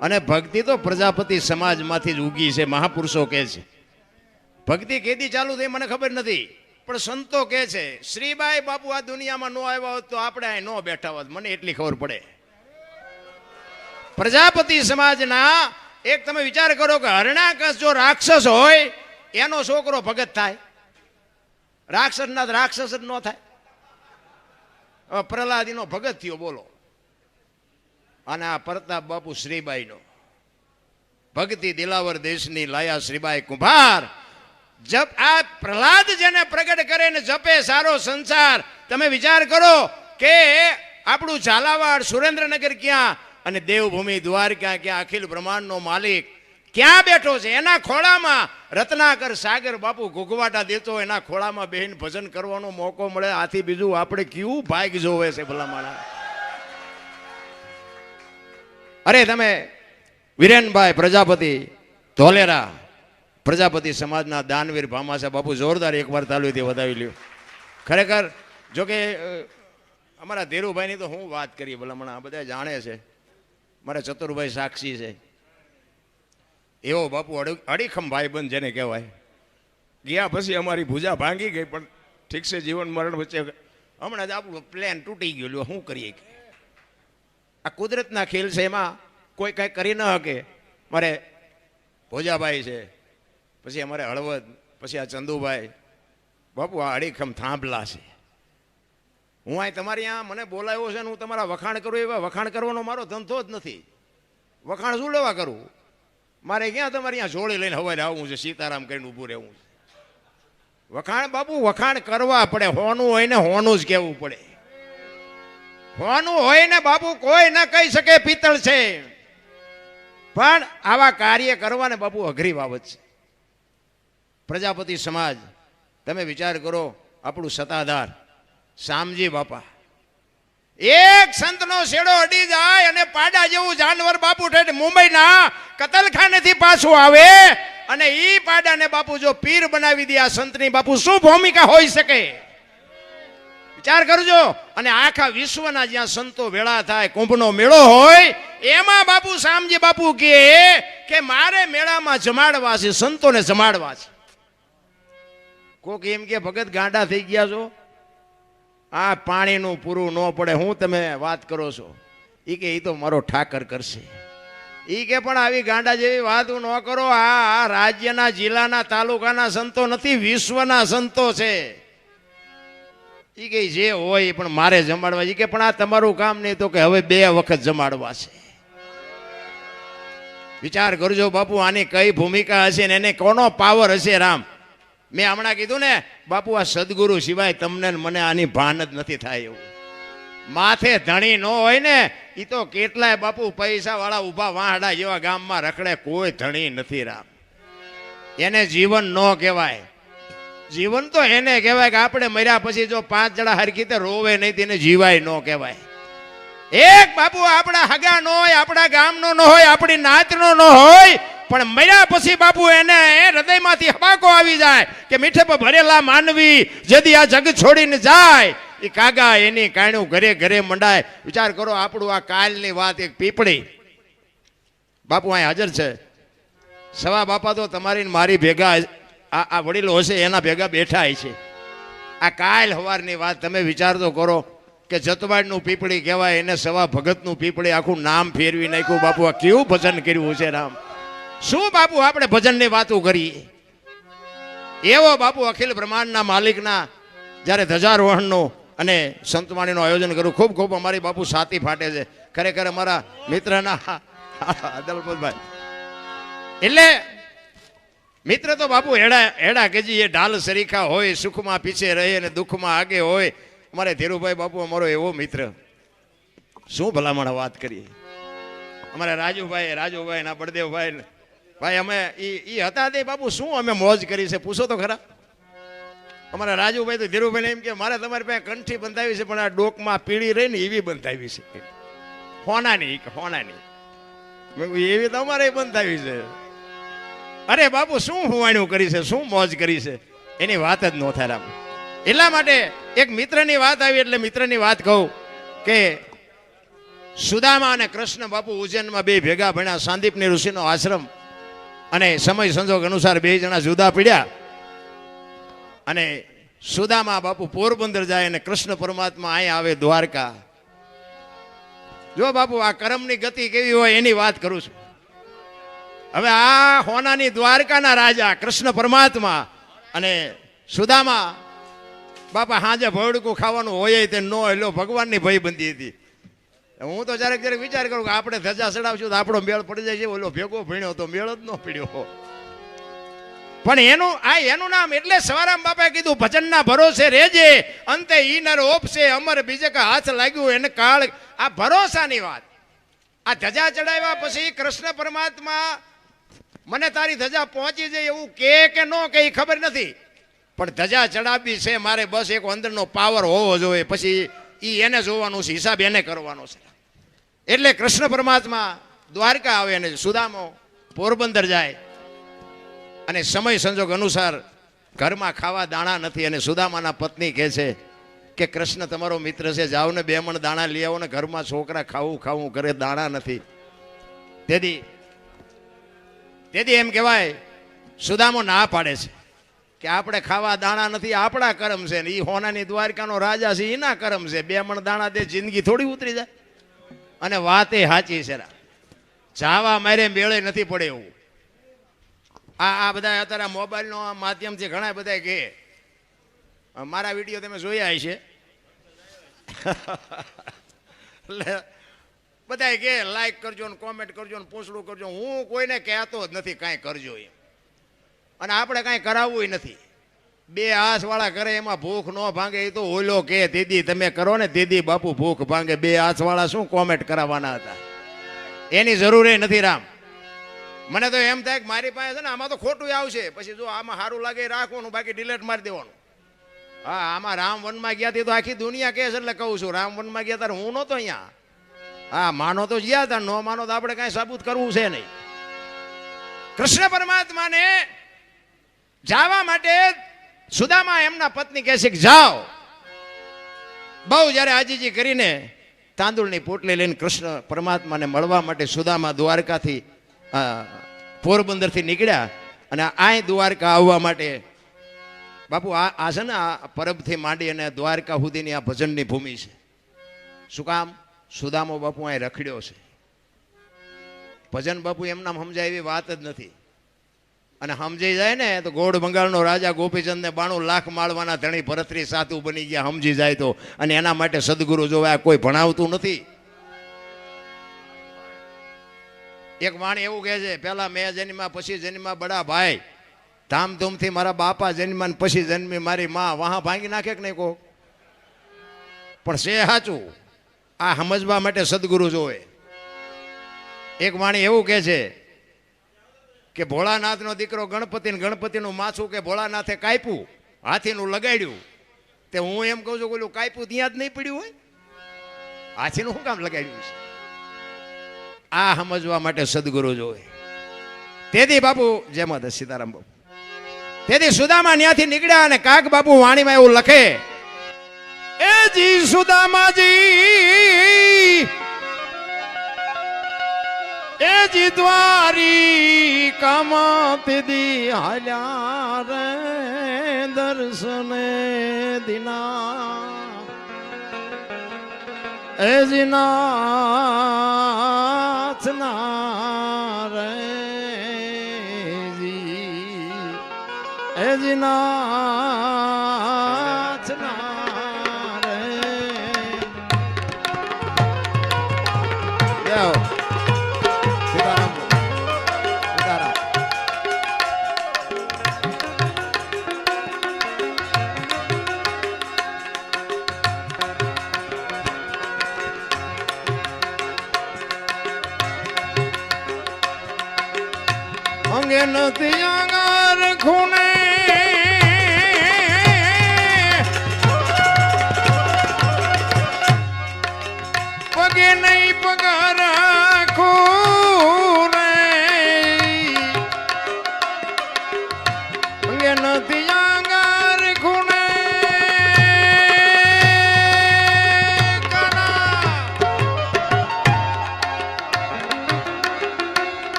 અને ભક્તિ તો પ્રજાપતિ સમાજમાંથી જ ઉગી છે, મહાપુરુષો કહે છે. ભક્તિ કેદી ચાલુ થઈ મને ખબર નથી, પણ સંતો કહે છે, શ્રીબાઈ બાપુ, આ દુનિયામાં ન આવ્યા હોત તો આપણે અહીં ન બેઠા હોત. મને એટલી ખબર પડે. પ્રજાપતિ સમાજના એક તમે વિચાર કરો કે હરણાકશ જો રાક્ષસ હોય, એનો છોકરો ભગત થાય. રાક્ષસના તો રાક્ષસ જ ન થાય. પ્રહલાદીનો ભગત થયો, બોલો. અને આ પ્રતાપ બાપુ શ્રીબાઈનો. ભક્તિ દિલાવર દેશની લાયા શ્રીબાઈ કુંભાર. જપ આ પ્રહલાદ જેને પ્રગટ કરે ને જપે સારો સંસાર. તમે વિચાર કરો કે આપણું ઝાલાવાડ સુરેન્દ્રનગર ક્યાં અને દેવભૂમિ દ્વારકા ક્યાં અખિલ બ્રહ્માંડનો માલિક ક્યાં બેઠો છે? એના ખોળામાં રત્નાકર સાગર બાપુ ઘૂઘવાટા દેતો એના ખોળામાં બેહીને ભજન કરવાનો મોકો મળે. આથી બીજું આપણે કેવું ભાગ જોવે છે ભલા માણા અરે તમે વિરેનભાઈ પ્રજાપતિ ધોલેરા પ્રજાપતિ સમાજના દાનવીર ભામાસા બાપુ જોરદાર એકવાર તાલુથી વધાવી લ્યો. ખરેખર જોકે અમારા ધીરુભાઈની તો હું વાત કરીએ ભલામણ આ બધા જાણે છે. મારા ચતુરભાઈ સાક્ષી છે. એવો બાપુ અડી, અડીખમ ભાઈબંધ જેને કહેવાય. ગયા પછી અમારી ભૂજા ભાંગી ગઈ, પણ ઠીક છે, જીવન મરણ વચ્ચે હમણાં જ આપણું પ્લેન તૂટી ગયું. શું કરીએ? આ કુદરતના ખેલ છે એમાં કોઈ કાંઈ કરી ન શકે. મારે ભોજાભાઈ છે, પછી અમારે હળવદ, પછી આ ચંદુભાઈ. બાપુ, આ અડીખમ થાંભલા છે. હું અહીં તમારી અહીંયા મને બોલાવ્યો છે ને હું તમારા વખાણ કરું, એવા વખાણ કરવાનો મારો ધંધો જ નથી. વખાણ શું લેવા કરું? મારે ક્યાં તમારે અહીંયા જોડી લઈને હવારે આવવું છે, સીતારામ કરીને ઊભું રહેવું છે? વખાણ બાપુ, વખાણ કરવા પડે, હોનું હોય ને હોનું જ કહેવું પડે. હોનું હોય ને બાપુ, કોઈ ન કહી શકે પિત્તળ છે. પણ આવા કાર્ય કરવાને બાપુ અઘરી બાબત છે. પ્રજાપતિ સમાજ, તમે વિચાર કરો, આપણું સત્તાધાર શામજી બાપા. એક સંતનો શેડો અડી જાય અને પાડા જેવું જાનવર બાપુ ઠેઠ મુંબઈના કતલખાનેથી પાછું આવે અને ઈ પાડાને બાપુ જો પીર બનાવી દે આ સંતની, બાપુ શું ભૂમિકા હોઈ શકે? વિચાર કરજો. અને આખા વિશ્વના જ્યાં સંતો ભેળા થાય, કુંભનો મેળો હોય, એમાં બાપુ શામજી બાપુ કહે કે મારે મેળામાં જમાડવા છે, સંતોને જમાડવા છે. કોક એમ કે, ભગત ગાંડા થઈ ગયા છો? આ પાણીનું પૂરું ન પડે, હું તમે વાત કરો છો? એ કે એ તો મારો ઠાકર કરશે. એ કે, પણ આવી ગાંડા જેવી વાત ન કરો. આ આ રાજ્યના, જિલ્લાના, તાલુકાના સંતો નથી, વિશ્વના સંતો છે. એ કે જે હોય પણ મારે જમાડવા. એ કે પણ આ તમારું કામ નહીં તો કે હવે બે વખત જમાડવા છે. વિચાર કરજો બાપુ, આની કઈ ભૂમિકા હશે ને એને કોનો પાવર હશે રામ? મેં હમણાં કીધું ને, બાપુ, આ સદગુરુ સિવાય તમને મને આની ભાન જ નથી થાય એવું. માથે ધણી ન હોય ને એ તો કેટલાય બાપુ પૈસા વાળા ઊભા વાહડા જેવા ગામમાં રખડે કોઈ ધણી નથી રામ. એને જીવન ન કહેવાય. જીવન તો એને કહેવાય કે આપણે મર્યા પછી જો પાંચ જણા હરખી તે રોવે નહીં તેને જીવાય ન કહેવાય. એક બાપુ આપણા હગા નો હોય, આપણા ગામનો ન હોય, આપણી નાતનો ન હોય, પણ મર્યા પછી બાપુ એને હૃદયમાંથી હબાકો આવી જાય કે મીઠે પર ભરેલા માનવી જદી આ જગ છોડીને જાય. એ કાગા એની કાણું ઘરે ઘરે મંડાય. વિચાર કરો આપણું આ કાલની વાત એક પીપળી. બાપુ અહીં હાજર છે. સવા બાપા તો તમારી મારી ભેગા આ આ વડીલો હશે, એના ભેગા બેઠા છે. આ કાલ હવારની વાત તમે વિચાર તો કરો કે જતવાડનું પીપળી કહેવાય, એને સવા ભગતનું પીપળી આખું નામ ફેરવી નાખ્યું. બાપુ, આ કેવું ભજન કર્યું છે રામ? શું બાપુ, આપણે ભજનની વાતો કરીએ? એવો બાપુ અખિલ બ્રહ્માંડના માલિકના જ્યારે ધજારોહણનું અને સંતવાણીનું આયોજન કર્યું, ખૂબ ખૂબ અમારી બાપુ સાતી ફાટે છે. ખરેખર અમારા મિત્રના દલપતભાઈ. એટલે મિત્ર તો બાપુ હેડા હેડા કેજી એ ઢાલ સરીખા હોય, સુખમાં પીછે રહે અને દુઃખમાં આગે હોય. અમારે ધીરુભાઈ બાપુ અમારો એવો મિત્ર. શું ભલામણ વાત કરીએ? અમારા રાજુભાઈ રાજુભાઈ ના બળદેવભાઈ ભાઈ, અમે એ હતા તે બાપુ, શું અમે મોજ કરી છે? પૂછો તો ખરા. અમારા રાજુભાઈ તો ધીરુભાઈ એમ કે, મારે તમારી પાસે કંઠી બંધાવી છે, પણ આ ડોકમાં પીળી રહી ને એવી બંધાવી છે. હોનાની હોનાની એવી તો અમારે બંધાવી છે. અરે બાપુ, શું હુવાણ્યું કરી છે? શું મોજ કરી છે? એની વાત જ ન થાય રામ. એટલા માટે એક મિત્રની વાત આવી એટલે મિત્રની વાત કહું કે સુદામા અને કૃષ્ણ બાપુ ઉજ્જૈનમાં બે ભેગા ભણ્યા, સાંદીપની ઋષિનો આશ્રમ અને સમય સંજોગ અનુસાર બે જણા જુદા પડ્યા. અને સુદામા બાપુ પોરબંદર જાય અને કૃષ્ણ પરમાત્મા અહીંયા આવે દ્વારકા. જો બાપુ આ કર્મની ગતિ કેવી હોય એની વાત કરું છું. હવે આ હોનાની દ્વારકાના રાજા કૃષ્ણ પરમાત્મા અને સુદામા બાપા હાજે ભવડકું ખાવાનું હોય તે નો એલો ભગવાનની ભયબંધી હતી. હું તો જ્યારે ક્યારેક વિચાર કરું કે આપણે ધજા ચડાવશું તો આપણો મેળ પડી જાય છે, ઓલો ભેગો ભણ્યો તો મેળ જ ન પીડ્યો પણ એનું, આ એનું નામ એટલે સવારામ બાપાએ કીધું, ભજનના ભરોસે રેજે, અંતે ઈનર ઓપશે, અમર બીજે કે હાથ લાગ્યું એને કાળ. આ ભરોસાની વાત. આ ધજા ચડાવ્યા પછી કૃષ્ણ પરમાત્મા મને તારી ધજા પહોંચી જાય એવું કે કે ન કે ખબર નથી. પણ ધજા ચડાવી છે, મારે બસ એક અંદરનો પાવર હોવો જોઈએ. પછી એ એને જોવાનું છે, હિસાબ એને કરવાનો છે. એટલે કૃષ્ણ પરમાત્મા દ્વારકા આવે અને સુદામો પોરબંદર જાય. અને સમય સંજોગ અનુસાર ઘરમાં ખાવા દાણા નથી અને સુદામાના પત્ની કહે છે કે, કૃષ્ણ, તમારો મિત્ર છે જાઓ ને બે મણ દાણા લઈ આવો ને ઘરમાં છોકરા ખાવું ખાવું કરે દાણા નથી. તેથી તેથી એમ કહેવાય, સુદામો ના પાડે છે કે આપણે ખાવા દાણા નથી, આપણા કરમ છે ને એ હોનાની દ્વારકાનો રાજા છે એના કરમ છે. બે મણ દાણા તે જિંદગી થોડી ઉતરી જાય. અને વાત એ સાચી છે જાવા મારે મેળે નથી પડે એવું. આ આ બધા અત્યારે મોબાઈલનો માધ્યમથી ઘણા બધા કહે મારા વીડિયો તમે જોયા હશે? એટલે બધા કે લાઈક કરજો ને કોમેન્ટ કરજો ને પૂછડું કરજો. હું કોઈને કહેતો જ નથી, કાંઈ કરજો એમ. અને આપણે કાંઈ કરાવવું નથી. બે આસવાળા કરે, એમાં ભૂખ ન ભાંગે, એ તો ઓલો કે, દીદી, તમે કરો ને, દીદી, બાપુ, ભૂખ ભાંગે. બે આસવાળા શું કોમેન્ટ કરાવવાના હતા? એની જરૂર નથી રામ. મને તો એમ થાય કે મારી પાસે છે ને, આમાં તો ખોટું આવશે. પછી જો આમાં સારું લાગે રાખવાનું, બાકી ડિલેટ મારી દેવાનું. હા, આમાં રામ વનમાં ગયા હતી તો આખી દુનિયા કહે છે એટલે કહું છું, રામ વનમાં ગયા ત્યારે હું નહોતો અહીંયા. હા, માનો તો ગયા હતા, નો માનો તો આપણે કાંઈ સાબુત કરવું છે નહીં. કૃષ્ણ પરમાત્માને જવા માટે સુદામા એમના પત્ની કહે છે કે જાઓ. બહુ જ્યારે આજીજી કરીને તાંદુળની પોટલી લઈને કૃષ્ણ પરમાત્માને મળવા માટે સુદામા દ્વારકાથી પોરબંદરથી નીકળ્યા અને આય દ્વારકા આવવા માટે, બાપુ, આ આ છે ને આ પરબથી માંડી અને દ્વારકા સુધીની આ ભજનની ભૂમિ છે. શું કામ? સુદામો બાપુ અહીં રખડ્યો છે. ભજન બાપુ એમના સમજાય એવી વાત જ નથી. અને સમજી જાય ને તો ગોળ બંગાળનો રાજા ગોપીચંદને બાણું લાખ માળવાના ધણી ભરતરી સાધુ બની ગયા, સમજી જાય તો. અને એના માટે સદગુરુ જોવા કોઈ ભણાવતું નથી. એક વાણી એવું કહે છે, પહેલા મેં જન્મ્યા, પછી જન્મ્યા બડા ભાઈ. ધામધૂમથી મારા બાપા જન્મ્યા ને પછી જન્મી મારી માં. વાહ ભાંગી નાખે કે નહીં કહો પણ છે સાચું. આ સમજવા માટે સદગુરુ જોવે. એક વાણી એવું કહે છે કે ભોળાનાથનો દીકરો ગણપતિ ને ગણપતિનું માછું કે ભોળાનાથે કાપ્યું, હાથીનું લગાડ્યું, તે હું એમ કહું છું બોલું કાપ્યું ત્યાં જ નહીં પડ્યું હોય? હાથીનું શું કામ લગાડ્યું છે? આ સમજવા માટે સદગુરુ જોવે. તેથી બાપુ જય માતા સીતારામ બાપુ. તેથી સુદામા ત્યાંથી નીકળ્યા અને કાક બાપુ વાણીમાં એવું લખે એ જી સુદામાજી. એ જી દ્વારી કામત હાલ્યા રે દર્શને દિના. એ જી નાથ ના રે જી જાઓ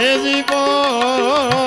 Ezipo.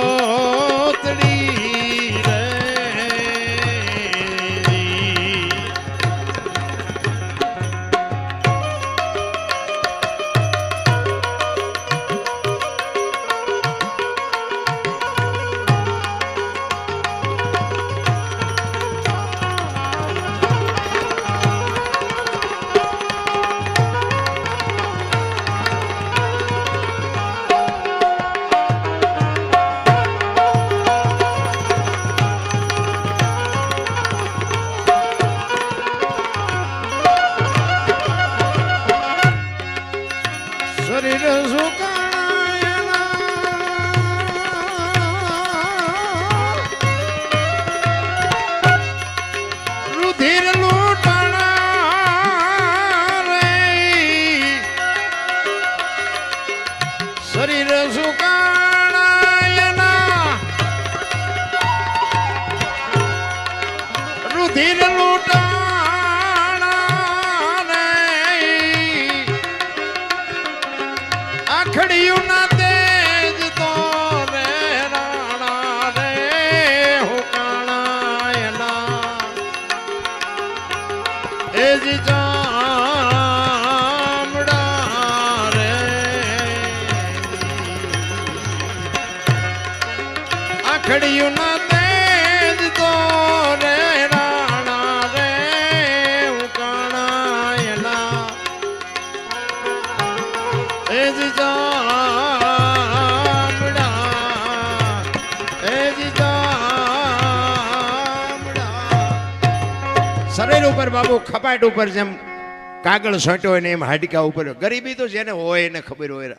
ಕಡಿಯುನಾ બાબુ ખપાટ ઉપર જેમ કાગળ સોંટ્યો હોય ને એમ હાડકા ઉપર. ગરીબી તો જેને હોય એને ખબર હોય